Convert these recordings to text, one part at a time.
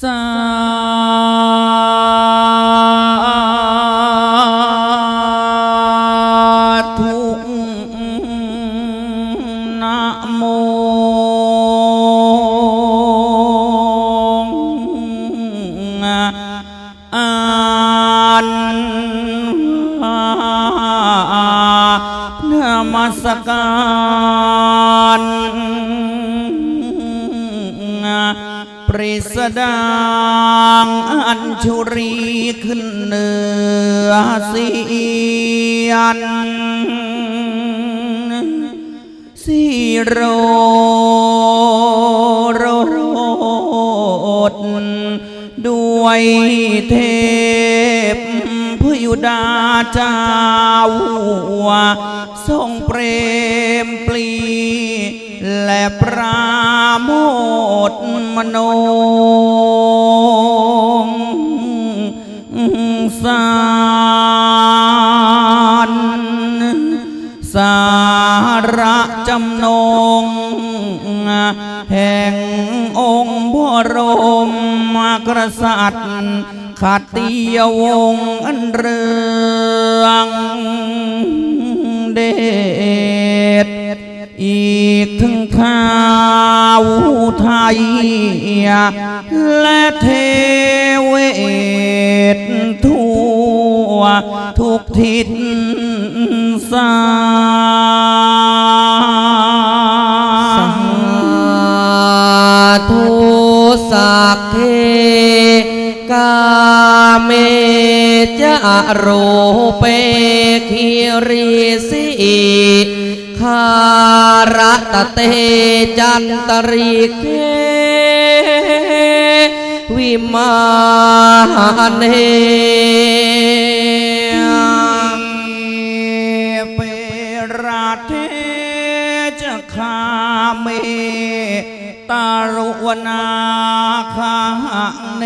สาธุนะโมอันนมัสการ ริสดางอัญชุรีขึ้นเหนือเสียนสีโรโรโรดด้วยเทพพยุดาเจ้าทรงเปรมปลี และปราโมทมโนสารสาระจำนง แห่งองค์บรมกษัตริย์ขัตติยวงศ์อันเรืองเดช อีกถึงข้าวไทย และเทเวททั่วทุกทิศสาสาธุสักเทกาเมจะโรเปคิริสิ คารตเตจันตริเกวิมานเนเปราเทจคาเมตารุวนาคาเน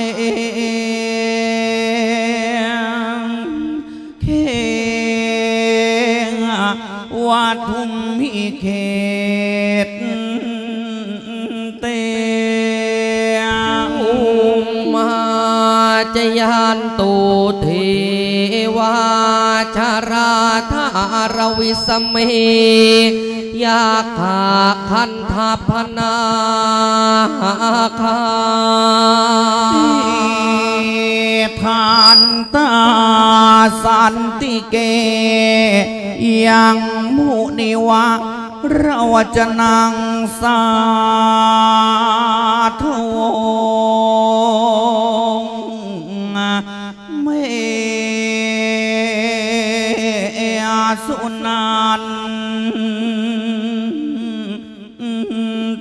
เขตเตอุมาจยันตุเทวาชาราธารวิสเมยาขาคันทาพนาคาทานตาสันติเกยังมุนิวะ เราจะนั่งสาธุเมสุนัน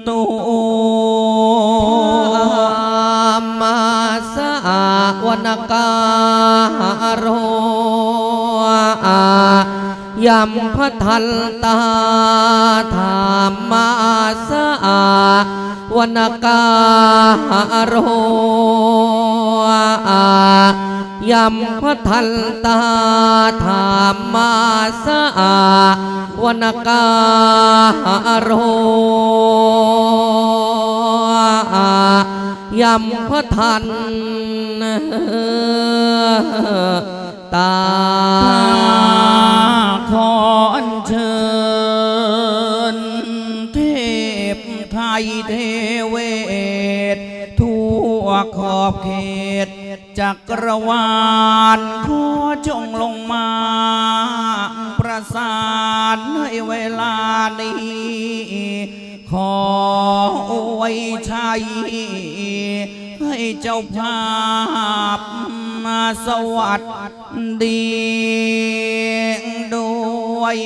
ตุมาสาวนกา ยัมพทันตาธรรมาสวนกาโรยัมพทันตาธรรมาสวนกาโรยำพระทันตา อบเขตจักรวาลขอจงลงมา ประสานในเวลานี้ ขออวยชัยให้เจ้าภาพมาสวัสดีด้วย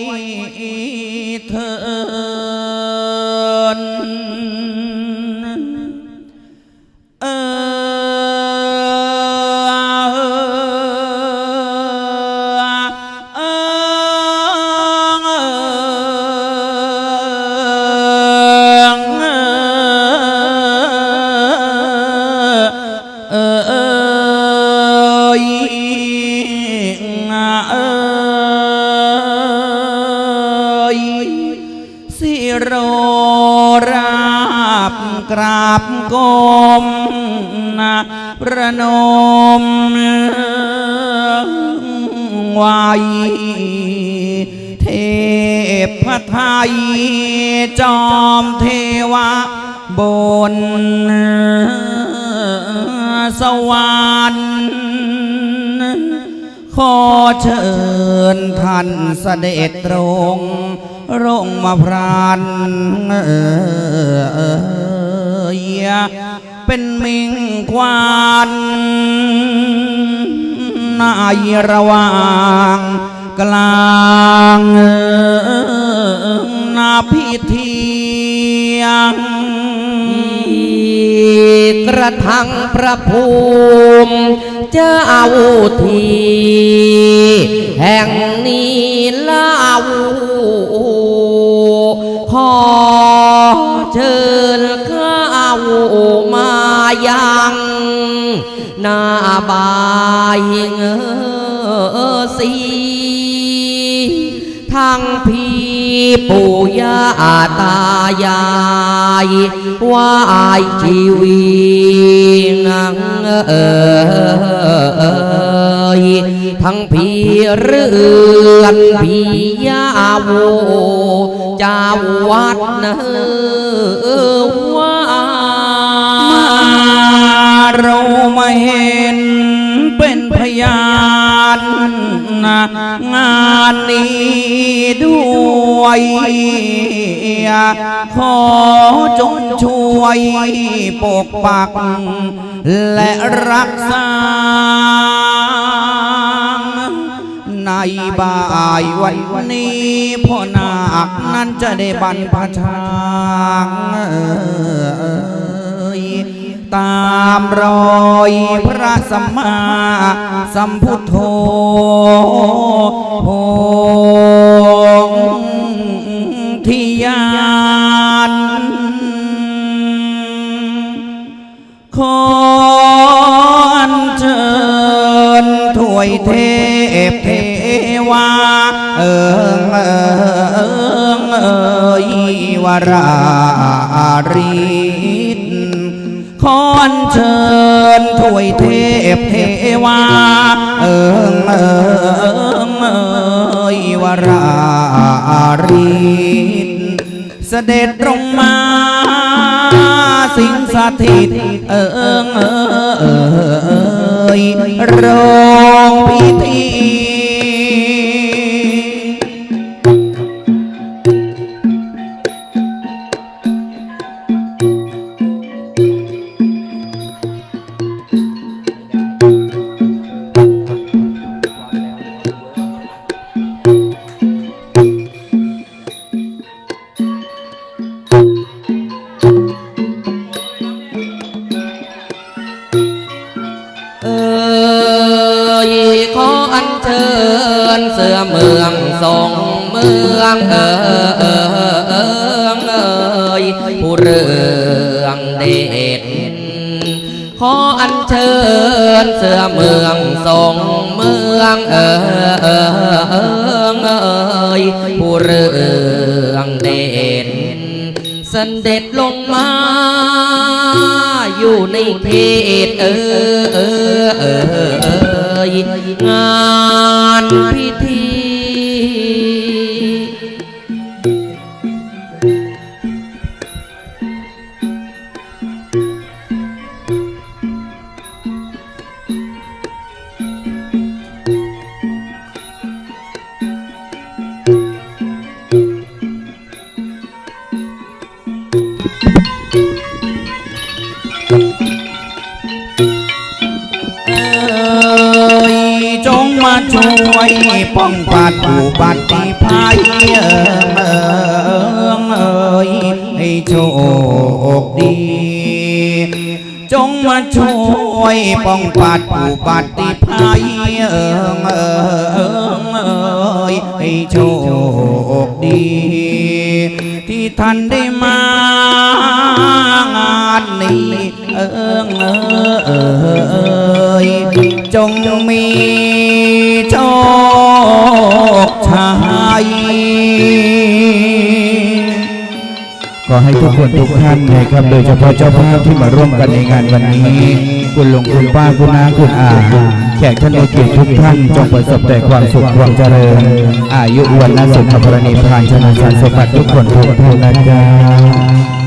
เถิน กมนะประนมไว้เทพไทยจอมเทวะบนสวรรค์ขอเชิญท่านเสด็จตรง รงมาพรานเอย เป็นมิงควานนายระวางกลางนาพิธียงกระทั่งพระภูมิเจ้าทีแห่งนี้เล่า บายเงอสีทั้งพี่ปู่ย่าตายายว่ายชีวีนังเอยทั้งพี่เรือนพี่ยาโวจาวัดเนอว่า เรามาเห็นเป็นพยานนะงานนี้ด้วยขอจงช่วยปกปัก และรักษาในบ่ายวันนี้พ่อนาคนั้นจะได้บรรพชางเอ่ย ตามรอยพระสัมมาสัมพุทโธองที่ยานขอเชิญถวยเทพเทวาเอิงเอิงเอยวราริศ ขอนเชิญถวยเทพเทวา เอิงเอิงเอยวรารีเสด็จลงมาสิงสถิต เอิงเอยโรง ชิญเสือเมืองทรงเมืองเออเออเออเอยผู้เรื่องเด็ดขออัญเชิญเสือเมืองทรงเมืองเออเออเออเอยผู้เรื่องเด็ดเด็จลงมาอยู่ในเขตเออเออเออ ย งานพิธี มาช่วยป้องปัดอุบัติภัยเอิงเอิงเอ่ยให้โชคดี จงมาช่วยป้องปัดอุบัติภัยเอิงเอิงเอ่ยให้โชคดี ที่ท่านได้มางานนี้เอิงเอ่ย จงมีโชคชัยขอให้ทุกคนทุกท่านนะครับโดยเฉพาะเจ้าภาพที่มาร่วมกันในงานวันนี้ คุณหลวงคุณป้าคุณน้าคุณอาแขกท่านผู้เกียรติทุกท่านจงประสบแต่ความสุขความเจริญ อายุวันนะสุขภรณีพานชนะสันสมบัติทุกคนทุกท่านนะจ๊ะ